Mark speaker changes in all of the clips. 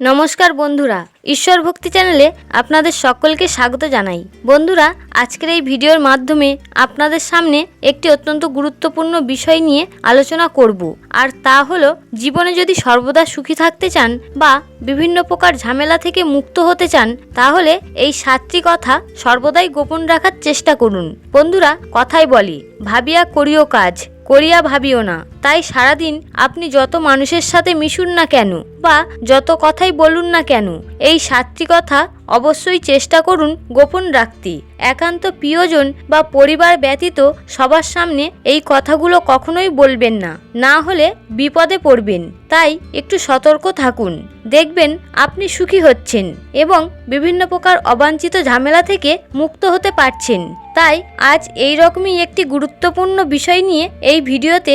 Speaker 1: নমস্কার বন্ধুরা, ঈশ্বর ভক্তি চ্যানেলে আপনাদের সকলকে স্বাগত জানাই। বন্ধুরা, আজকের এই ভিডিওর মাধ্যমে আপনাদের সামনে একটি অত্যন্ত গুরুত্বপূর্ণ বিষয় নিয়ে আলোচনা করব। আর তা হলো, জীবনে যদি সর্বদা সুখী থাকতে চান বা বিভিন্ন প্রকার ঝামেলা থেকে মুক্ত হতে চান, তাহলে এই সাতটি কথা সর্বদাই গোপন রাখার চেষ্টা করুন। বন্ধুরা, কথাই বলি, ভাবিয়া করিও কাজ, করিয়া ভাবিও না। তাই সারাদিন আপনি যত মানুষের সাথে মিশুন না কেন বা যত কথাই বলুন না কেন, এই সাতটি কথা অবশ্যই চেষ্টা করুন গোপন রাখতে। একান্ত প্রিয়জন বা পরিবার ব্যতীত সবার সামনে এই কথাগুলো কখনোই বলবেন না না হলে বিপদে পড়বেন। তাই একটু সতর্ক থাকুন। দেখবেন আপনি সুখী হচ্ছেন এবং বিভিন্ন প্রকার অবাঞ্ছিত ঝামেলা থেকে মুক্ত হতে পারছেন। তাই আজ এই রকমই একটি গুরুত্বপূর্ণ বিষয় নিয়ে এই ভিডিওতে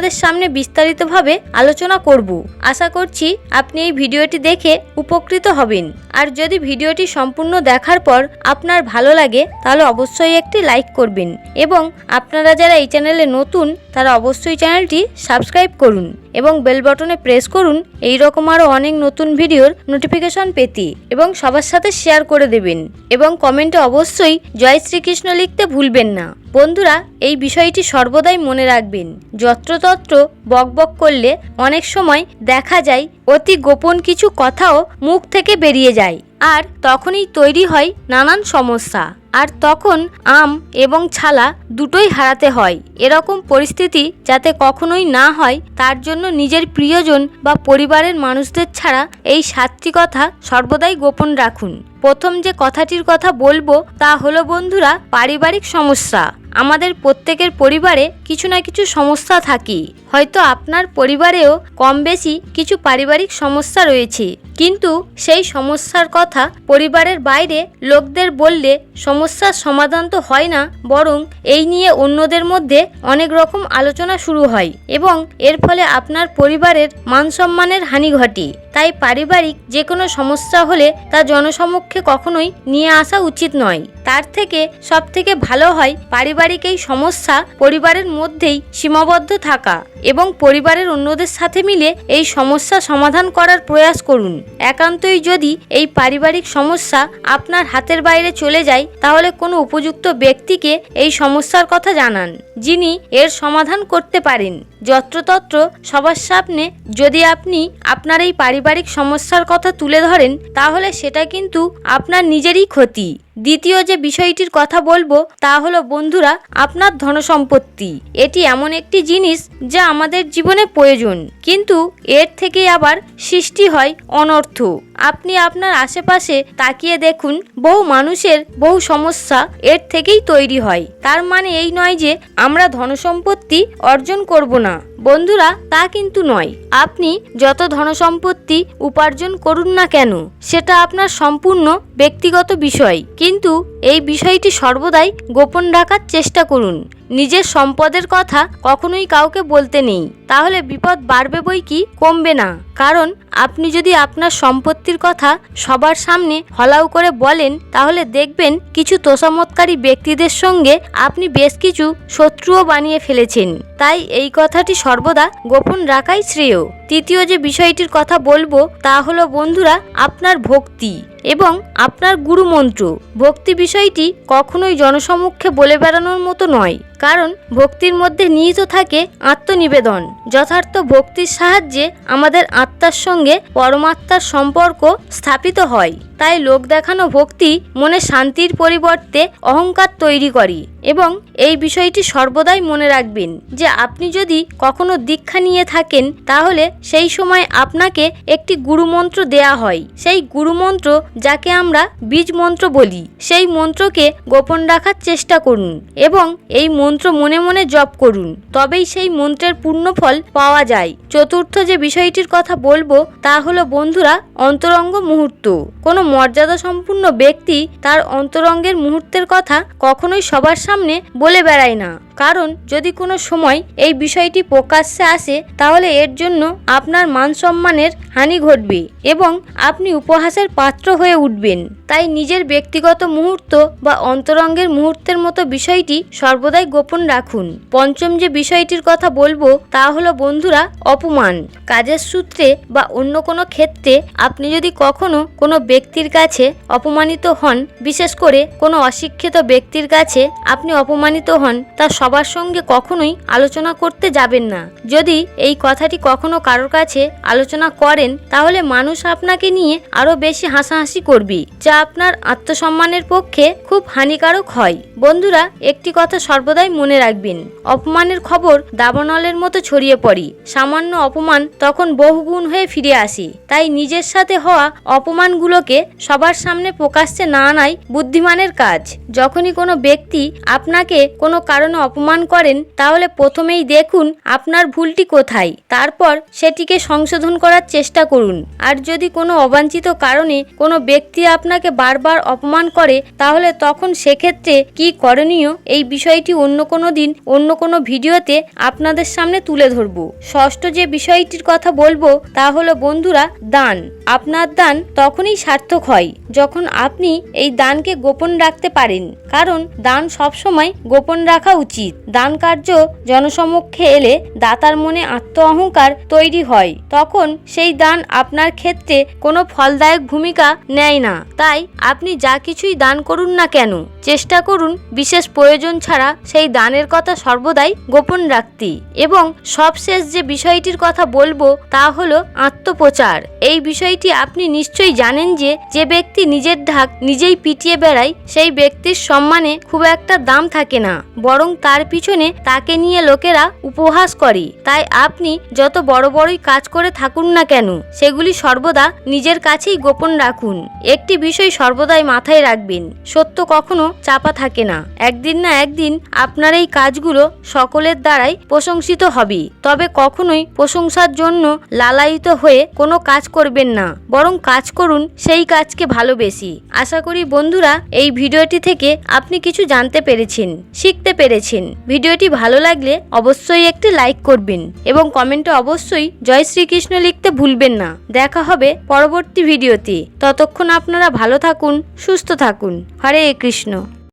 Speaker 1: আপনাদের সামনে বিস্তারিতভাবে আলোচনা করব। আশা করছি আপনি এই ভিডিওটি দেখে উপকৃত হবেন। আর যদি ভিডিওটি সম্পূর্ণ দেখার পর আপনার ভালো লাগে, তাহলে অবশ্যই একটি লাইক করবেন। এবং আপনারা যারা এই চ্যানেলে নতুন, তারা অবশ্যই চ্যানেলটি সাবস্ক্রাইব করুন। এবং বেল বটনে প্রেস করুন এই রকম আরও অনেক নতুন ভিডিওর নোটিফিকেশন পেতে এবং সবার সাথে শেয়ার করে দেবেন এবং কমেন্টে অবশ্যই জয় শ্রীকৃষ্ণ লিখতে ভুলবেন না। বন্ধুরা, এই বিষয়টি সর্বদাই মনে রাখবেন। যত্রতত্র বকবক করলে অনেক সময় দেখা যায় অতি গোপন কিছু কথাও মুখ থেকে বেরিয়ে যায়। আর তখনই তৈরি হয় নানান সমস্যা। আর তখন আম এবং ছালা দুটোই হারাতে হয়। এরকম পরিস্থিতি যাতে কখনোই না হয়, তার জন্য নিজের প্রিয়জন বা পরিবারের মানুষদের ছাড়া এই সাতটি কথা সর্বদাই গোপন রাখুন। প্রথম যে কথাটির কথা বলব তা হলো, বন্ধুরা, পারিবারিক সমস্যা। আমাদের প্রত্যেকের পরিবারে কিছু না কিছু সমস্যা থাকে হয়তো আপনার পরিবারেও কম বেশি কিছু পারিবারিক সমস্যা রয়েছে। কিন্তু সেই সমস্যার কথা পরিবারের বাইরে লোকদের বললে সমস্যার সমাধান তো হয় না, বরং এই নিয়ে অন্যদের মধ্যে অনেক রকম আলোচনা শুরু হয় এবং এর ফলে আপনার পরিবারের মান সম্মানের হানি ঘটে। তাই পারিবারিক যে কোনো সমস্যা হলে তা জনসমক্ষে কখনোই নিয়ে আসা উচিত নয়। তার থেকে সব থেকে ভালো হয় পারিবারিক এই সমস্যা পরিবারের মধ্যেই সীমাবদ্ধ থাকা। এবং পরিবারের অন্যদের সাথে মিলে এই সমস্যা সমাধান করার প্রয়াস করুন। একান্তই যদি এই পারিবারিক সমস্যা আপনার হাতের বাইরে চলে যায়, তাহলে কোনো উপযুক্ত ব্যক্তিকে এই সমস্যার কথা জানান, যিনি এর সমাধান করতে পারেন। যত্রতত্র সবার সামনে যদি আপনি আপনার এই পারিবারিক সমস্যার কথা তুলে ধরেন, তাহলে সেটা কিন্তু আপনার নিজেরই ক্ষতি। দ্বিতীয় যে বিষয়টির কথা বলব তা হলো, বন্ধুরা, আপনার ধনসম্পত্তি। এটি এমন একটি জিনিস যা আমাদের জীবনে প্রয়োজন, কিন্তু এর থেকে আবার সৃষ্টি হয় অনর্থ। আপনি আপনার আশেপাশে তাকিয়ে দেখুন, বহু মানুষের বহু সমস্যা এর থেকেই তৈরি হয়। তার মানে এই নয় যে আমরা ধনসম্পত্তি অর্জন করব না। বন্ধুরা, তা কিন্তু নয়। আপনি যত ধনসম্পত্তি উপার্জন করুন না কেন, সেটা আপনার সম্পূর্ণ ব্যক্তিগত বিষয়। কিন্তু এই বিষয়টি সর্বদাই গোপন রাখার চেষ্টা করুন। নিজের সম্পদের কথা কখনোই কাউকে বলতে নেই। তাহলে বিপদ বাড়বে বই কি? কমবে না। কারণ আপনি যদি আপনার সম্পত্তির কথা সবার সামনে হলাউ করে বলেন, তাহলে দেখবেন কিছু তোষামতকারী ব্যক্তিদের সঙ্গে আপনি বেশ কিছু শত্রুও বানিয়ে ফেলেছেন। তাই এই কথাটি সর্বদা গোপন রাখাই শ্রেয়। তৃতীয় যে বিষয়টির কথা বলব, তা হলো বন্ধুরা, আপনার ভক্তি এবং আপনার গুরুমন্ত্র। ভক্তি বিষয়টি কখনোই জনসমক্ষে বলে বেড়ানোর মতো নয়, কারণ ভক্তির মধ্যে নিহিত থাকে আত্মনিবেদন। যথার্থ ভক্তির সাহায্যে আমাদের আত্মার সঙ্গে পরমাত্মার সম্পর্ক স্থাপিত হয়। তাই লোক দেখানো ভক্তি মনে শান্তির পরিবর্তে অহংকার তৈরি করে এবং এই বিষয়টি সর্বদাই মনে রাখবেন যে আপনি যদি কখনো দীক্ষা নিয়ে থাকেন তাহলে সেই সময় আপনাকে একটি গুরুমন্ত্র দেয়া হয়। সেই গুরুমন্ত্র যাকে আমরা বীজ মন্ত্র বলি, সেই মন্ত্রকে গোপন রাখার চেষ্টা করুন এবং এই মন্ত্র মনে মনে জপ করুন। তবেই সেই মন্ত্রের পূর্ণ ফল পাওয়া যায়। চতুর্থ যে বিষয়টির কথা বলব তা হলো, বন্ধুরা, অন্তরঙ্গ মুহূর্ত। কোনো মর্যাদা সম্পূর্ণ ব্যক্তি তার অন্তরঙ্গের মুহূর্তের কথা কখনোই সবার সামনে বলে বেড়ায় না। কারণ যদি কোনো সময় এই বিষয়টি প্রকাশ্যে আসে, তাহলে এর জন্য আপনার মান সম্মানের হানি ঘটবে এবং আপনি উপহাসের পাত্র হয়ে উঠবেন। তাই নিজের ব্যক্তিগত মুহূর্ত বা অন্তরঙ্গের মুহূর্তের মতো বিষয়টি সর্বদাই গোপন রাখুন। পঞ্চম যে বিষয়টির কথা বলব, তা হলো বন্ধুরা, অপমান। কাজের সূত্রে বা অন্য কোনো ক্ষেত্রে আপনি যদি কখনো কোনো ব্যক্তির কাছে অপমানিত হন, বিশেষ করে কোনো অশিক্ষিত ব্যক্তির কাছে আপনি অপমানিত হন, তা সবার সঙ্গে কখনোই আলোচনা করতে যাবেন না। যদি এই কথাটি কখনো কারোর কাছে আলোচনা করেন, তাহলে মানুষ আপনাকে নিয়ে আরও বেশি হাসাহাসি করবে, যা আপনার আত্মসম্মানের পক্ষে খুব হানিকারক হয়। বন্ধুরা, একটি কথা সর্বদাই মনে রাখবেন, অপমানের খবর দাবানলের মতো ছড়িয়ে পড়ে। সামান্য অপমান তখন বহুগুণ হয়ে ফিরে আসে। তাই নিজের সাথে হওয়া অপমানগুলোকে সবার সামনে প্রকাশ্যে না আনাই বুদ্ধিমানের কাজ। যখনই কোনো ব্যক্তি আপনাকে কোনো কারণে অপমান করেন, তাহলে প্রথমেই দেখুন আপনার ভুলটি কোথায়। তারপর সেটিকে সংশোধন করার চেষ্টা করুন। আর যদি কোনো অবাঞ্ছিত কারণে কোনো ব্যক্তি আপনাকে বারবার অপমান করে, তাহলে তখন সেক্ষেত্রে কি করণীয়? এই বিষয়টি অন্য কোনো দিন, অন্য কোনো ভিডিওতে আপনাদের সামনে তুলে ধরব। ষষ্ঠ যে বিষয়টির কথা বলব, তা হলো বন্ধুরা, দান। আপনার দান তখনই সার্থক হয়, যখন আপনি এই দানকে গোপন রাখতে পারেন। কারণ দান সবসময় গোপন রাখা উচিত। দান কার্য জনসমক্ষে এলে দাতার মনে আত্ম অহংকার তৈরি হয়। তখন সেই দান আপনার ক্ষেত্রে কোনো ফলদায়ক ভূমিকা নেয় না। তাই আপনি যা কিছুই দান করুন না কেন, চেষ্টা করুন বিশেষ প্রয়োজন ছাড়া সেই দানের কথা সর্বদাই গোপন রাখতে। এবং সবশেষ যে বিষয়টির কথা বলব তা হলো আত্মপ্রচার। এই বিষয়টি আপনি নিশ্চয়ই জানেন যে যে ব্যক্তি নিজের ঢাক নিজেই পিটিয়ে বেড়ায়, সেই ব্যক্তির সম্মানে খুব একটা দাম থাকে না। বরং তার পিছনে তাকে নিয়ে লোকেরা উপহাস করে। তাই আপনি যত বড় বড়ই কাজ করে থাকুন না কেন, সেগুলি সর্বদা নিজের কাছেই গোপন রাখুন। একটি বিষয় সর্বদাই মাথায় রাখবেন, সত্য কখনো চাপা থাকে না। একদিন না একদিন আপনার এই কাজগুলো সকলের দ্বারাই প্রশংসিত হবে, তবে কখনোই প্রশংসার জন্য লালায়িত হয়ে কোনো কাজ করবেন না, বরং কাজ করুন সেই কাজকে ভালোবেসি। আশা করি বন্ধুরা, এই ভিডিওটি থেকে আপনি কিছু জানতে পেরেছেন, শিখতে পেরেছেন। ভিডিওটি ভালো লাগলে অবশ্যই একটি লাইক করবেন এবং কমেন্টে অবশ্যই জয় শ্রীকৃষ্ণ লিখতে ভুলবেন না। দেখা হবে পরবর্তী ভিডিওতে। ততক্ষণ আপনারা ভালো থাকুন, সুস্থ থাকুন। হরে কৃষ্ণ।